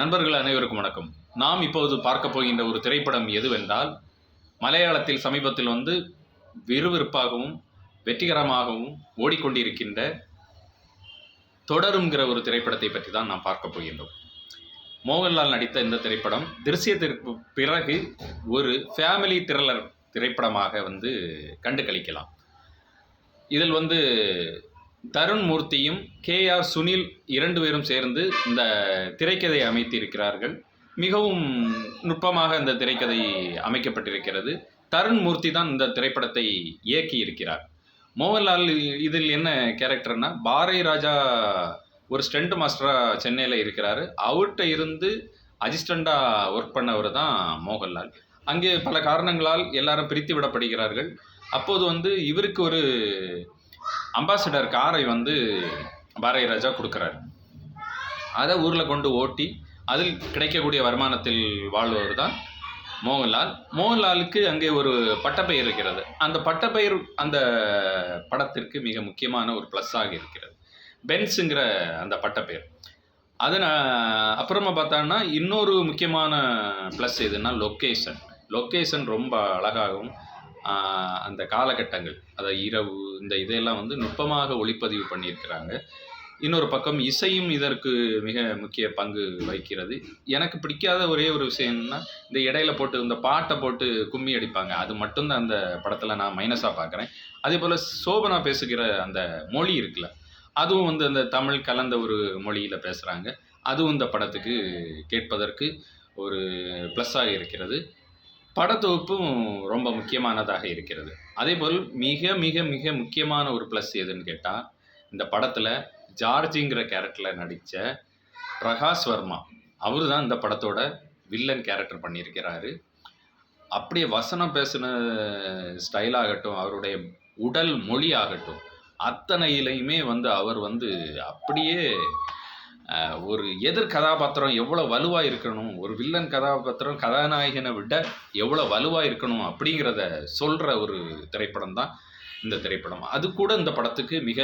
நண்பர்கள் அனைவருக்கும் வணக்கம். நாம் இப்போது பார்க்க போகின்ற ஒரு திரைப்படம் எதுவென்றால் மலையாளத்தில் சமீபத்தில் வந்து விறுவிறுப்பாகவும் வெற்றிகரமாகவும் ஓடிக்கொண்டிருக்கின்ற தொடருங்கிற ஒரு திரைப்படத்தை பற்றி தான் நாம் பார்க்க போகின்றோம். மோகன்லால் நடித்த இந்த திரைப்படம் திருசியத்திற்கு பிறகு ஒரு ஃபேமிலி த்ரில்லர் திரைப்படமாக வந்து கண்டு கழிக்கலாம் இதில் வந்து தருண் மூர்த்தியும் கே ஆர் சுனில் இரண்டு பேரும் சேர்ந்து இந்த திரைக்கதை அமைத்திருக்கிறார்கள். மிகவும் நுட்பமாக இந்த திரைக்கதை அமைக்கப்பட்டிருக்கிறது. தருண் மூர்த்தி தான் இந்த திரைப்படத்தை இயக்கி இருக்கிறார் மோகன்லால் இதில் என்ன கேரக்டர்னா பாரதி ராஜா ஒரு ஸ்டண்ட் மாஸ்டராக சென்னையில் இருக்கிறாரு. அவர்கிட்ட இருந்து அசிஸ்டண்ட்டாக ஒர்க் பண்ணவர் தான் மோகன்லால். அங்கே பல காரணங்களால் எல்லாரும் பிரித்து விடப்படுகிறார்கள். அப்போது வந்து இவருக்கு ஒரு அம்பாசிடர் காரை வந்து பாரதி ராஜா கொடுக்குறாரு. அதை ஊரில் கொண்டு ஓட்டி அதில் கிடைக்கக்கூடிய வருமானத்தில் வாழ்பவர் தான் மோகன்லால். மோகன்லாலுக்கு அங்கே ஒரு பட்டப்பெயர் இருக்கிறது. அந்த பட்டப்பெயர் அந்த படத்திற்கு மிக முக்கியமான ஒரு ப்ளஸ்ஸாக இருக்கிறது. பென்ஸுங்கிற அந்த பட்டப்பெயர். அது அப்புறமா பார்த்தோன்னா இன்னொரு முக்கியமான ப்ளஸ் எதுன்னா லொக்கேஷன் லொக்கேஷன் ரொம்ப அழகாகவும் அந்த காலகட்டங்கள் அதை இரவு இந்த இதையெல்லாம் வந்து நுட்பமாக ஒளிப்பதிவு பண்ணியிருக்கிறாங்க. இன்னொரு பக்கம் இசையும் இதற்கு மிக முக்கிய பங்கு வகிக்கிறது. எனக்கு பிடிக்காத ஒரே ஒரு விஷயம்னா இந்த இடையில போட்டு இந்த பாட்டை போட்டு கும்மி அடிப்பாங்க. அது மட்டும்தான் அந்த படத்தில் நான் மைனஸாக பார்க்குறேன். அதே போல் சோபனா பேசுகிற அந்த மொழி இருக்குல்ல அதுவும் வந்து அந்த தமிழ் கலந்த ஒரு மொழியில் பேசுகிறாங்க அதுவும் இந்த படத்துக்கு கேட்பதற்கு ஒரு ப்ளஸ்ஸாக இருக்கிறது. படத்தொகுப்பும் ரொம்ப முக்கியமானதாக இருக்கிறது. அதேபோல் மிக மிக மிக முக்கியமான ஒரு ப்ளஸ் எதுன்னு கேட்டால் இந்த படத்தில் ஜார்ஜிங்கிற கேரக்டரில் நடித்த பிரகாஷ் வர்மா. அவர் தான் இந்த படத்தோட வில்லன் கேரக்டர் பண்ணியிருக்கிறாரு. அப்படியே வசனம் பேசின ஸ்டைல் ஆகட்டும் அவருடைய உடல் மொழி ஆகட்டும் அத்தனையிலையுமே வந்து அவர் வந்து அப்படியே ஒரு எதிர் கதாபாத்திரம் எவ்வளோ வலுவாக இருக்கணும் ஒரு வில்லன் கதாபாத்திரம் கதாநாயகனை விட எவ்வளோ வலுவாக இருக்கணும் அப்படிங்கிறத சொல்கிற ஒரு திரைப்படம் தான் இந்த திரைப்படம். அது கூட இந்த படத்துக்கு மிக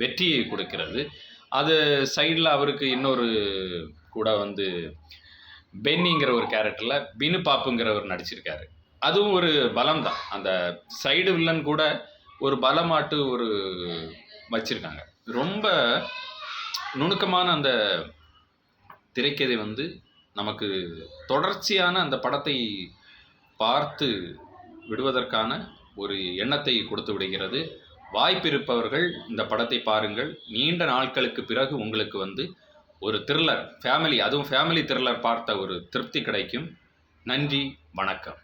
வெற்றியை கொடுக்கிறது. அது சைடில் அவருக்கு இன்னொரு கூட வந்து பென்னிங்கிற ஒரு கேரக்டரில் பினு பாப்புங்கிறவர் நடிச்சிருக்காரு. அதுவும் ஒரு பலம் தான். அந்த சைடு வில்லன் கூட ஒரு பலமாட்டு ஒரு வச்சுருக்காங்க. ரொம்ப நுணுக்கமான அந்த திரைக்கதை வந்து நமக்கு தொடர்ச்சியான அந்த படத்தை பார்த்து விடுவதற்கான ஒரு எண்ணத்தை கொடுத்து விடுகிறது. வாய்ப்பிருப்பவர்கள் இந்த படத்தை பாருங்கள். நீண்ட நாட்களுக்கு பிறகு உங்களுக்கு வந்து ஒரு த்ரில்லர் ஃபேமிலி அதுவும் ஃபேமிலி த்ரில்லர் பார்த்த ஒரு திருப்தி கிடைக்கும். நன்றி வணக்கம்.